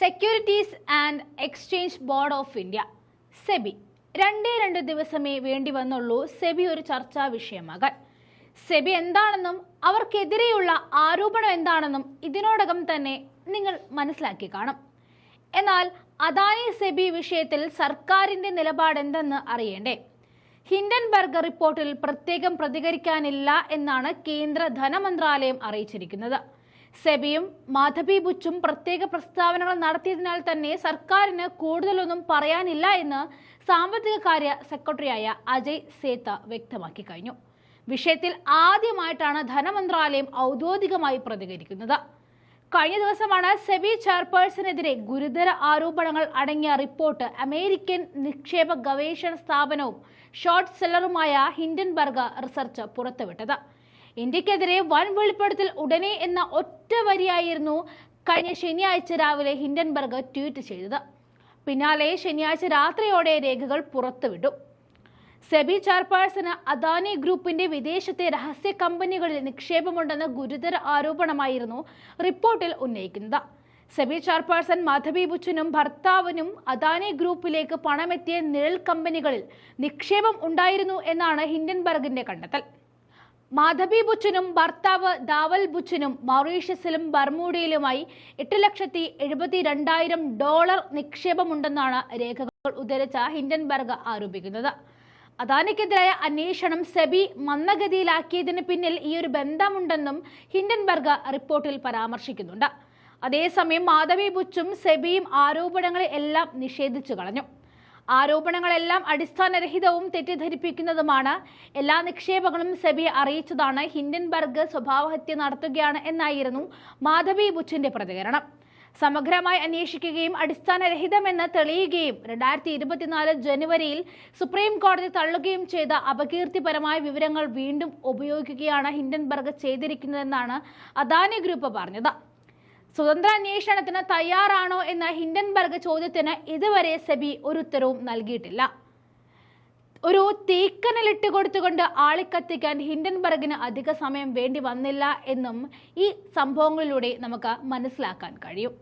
Securities and exchange board of India SEBI രണ്ടേ രണ്ട് ദിവസമേ വേണ്ടി വന്നുള്ളൂ സെബി ഒരു ചർച്ചാ വിഷയമാകാൻ സെബി എന്താണെന്നും അവർക്കെതിരെയുള്ള ആരോപണം എന്താണെന്നും ഇതിനോടകം തന്നെ നിങ്ങൾ മനസ്സിലാക്കി കാണും. എന്നാൽ അദാനി സെബി വിഷയത്തിൽ സർക്കാരിന്റെ നിലപാട് എന്തെന്ന് അറിയേണ്ടേ? ഹിൻഡൻബർഗ് റിപ്പോർട്ടിൽ പ്രത്യേകം പ്രതികരിക്കാനില്ല എന്നാണ് കേന്ദ്ര ധനമന്ത്രാലയം അറിയിച്ചിരിക്കുന്നത്. സെബിയും മാധബി ബുച്ചും പ്രത്യേക പ്രസ്താവനകൾ നടത്തിയതിനാൽ തന്നെ സർക്കാരിന് കൂടുതലൊന്നും പറയാനില്ല എന്ന് സാമ്പത്തിക കാര്യ സെക്രട്ടറിയായ അജയ് സേത്ത വ്യക്തമാക്കി കഴിഞ്ഞു. വിഷയത്തിൽ ആദ്യമായിട്ടാണ് ധനമന്ത്രാലയം ഔദ്യോഗികമായി പ്രതികരിക്കുന്നത്. കഴിഞ്ഞ ദിവസമാണ് സെബി ചെയർപേഴ്സണെതിരെ ഗുരുതര ആരോപണങ്ങൾ അടങ്ങിയ റിപ്പോർട്ട് അമേരിക്കൻ നിക്ഷേപ ഗവേഷണ സ്ഥാപനവും ഷോർട്ട് സെല്ലറുമായ ഹിൻഡൻബർഗ് റിസർച്ച് പുറത്തുവിട്ടത്. ഇന്ത്യക്കെതിരെ വൻ വെളിപ്പെടുത്തൽ ഉടനെ എന്ന ഒറ്റ വരിയായിരുന്നു കഴിഞ്ഞ ശനിയാഴ്ച രാവിലെ ഹിൻഡൻബർഗ് ട്വീറ്റ് ചെയ്തത്. പിന്നാലെ ശനിയാഴ്ച രാത്രിയോടെ രേഖകൾ പുറത്തുവിട്ടു. സെബി ചെയർപേഴ്സണ് അദാനി ഗ്രൂപ്പിന്റെ വിദേശത്തെ രഹസ്യ കമ്പനികളിൽ നിക്ഷേപമുണ്ടെന്ന ഗുരുതര ആരോപണമായിരുന്നു റിപ്പോർട്ടിൽ ഉന്നയിക്കുന്നത്. സെബി ചെയർപേഴ്സൺ മാധവി ബുച്ചനും ഭർത്താവിനും അദാനി ഗ്രൂപ്പിലേക്ക് പണമെത്തിയ നിഴൽ കമ്പനികളിൽ നിക്ഷേപം ഉണ്ടായിരുന്നു എന്നാണ് ഹിൻഡൻബർഗിന്റെ കണ്ടെത്തൽ. മാധബി ബുച്ചനും ഭർത്താവ് ദാവൽ ബുച്ചനും മൗറീഷ്യസിലും ബർമൂഡയിലുമായി എട്ട് ലക്ഷത്തി എഴുപത്തി രണ്ടായിരം ഡോളർ നിക്ഷേപമുണ്ടെന്നാണ് രേഖകൾ ഉദ്ധരിച്ച ഹിൻഡൻബർഗ് ആരോപിക്കുന്നത്. അദാനിക്കെതിരായ അന്വേഷണം സെബി മന്ദഗതിയിലാക്കിയതിന് പിന്നിൽ ഈ ഒരു ബന്ധമുണ്ടെന്നും ഹിൻഡൻബർഗ് റിപ്പോർട്ടിൽ പരാമർശിക്കുന്നുണ്ട്. അതേസമയം മാധവി ബുച്ചും സെബിയും ആരോപണങ്ങളെ എല്ലാം നിഷേധിച്ചു കളഞ്ഞു. ആരോപണങ്ങളെല്ലാം അടിസ്ഥാനരഹിതവും തെറ്റിദ്ധരിപ്പിക്കുന്നതുമാണ്. എല്ലാ നിക്ഷേപങ്ങളും സെബി അറിയിച്ചതാണ്. ഹിൻഡൻബർഗ് സ്വഭാവഹത്യ നടത്തുകയാണ് എന്നായിരുന്നു മാധവി ബുച്ചിന്റെ പ്രതികരണം. സമഗ്രമായി അന്വേഷിക്കുകയും അടിസ്ഥാനരഹിതമെന്ന് തെളിയുകയും രണ്ടായിരത്തി ഇരുപത്തിനാല് ജനുവരിയിൽ സുപ്രീം കോടതി തള്ളുകയും ചെയ്ത അപകീർത്തിപരമായ വിവരങ്ങൾ വീണ്ടും ഉപയോഗിക്കുകയാണ് ഹിൻഡൻബർഗ് ചെയ്തിരിക്കുന്നതെന്നാണ് അദാനി ഗ്രൂപ്പ് പറഞ്ഞത്. സ്വതന്ത്ര അന്വേഷണത്തിന് തയ്യാറാണോ എന്ന ഹിൻഡൻബർഗ് ചോദ്യത്തിന് ഇതുവരെ സെബി ഒരു ഉത്തരവും നൽകിയിട്ടില്ല. ഒരു തീക്കനലിട്ട് കൊടുത്തുകൊണ്ട് ആളിക്കത്തിക്കാൻ ഹിൻഡൻബർഗിന് അധിക സമയം വേണ്ടി വന്നില്ല എന്നും ഈ സംഭവങ്ങളിലൂടെ നമുക്ക് മനസ്സിലാക്കാൻ കഴിയും.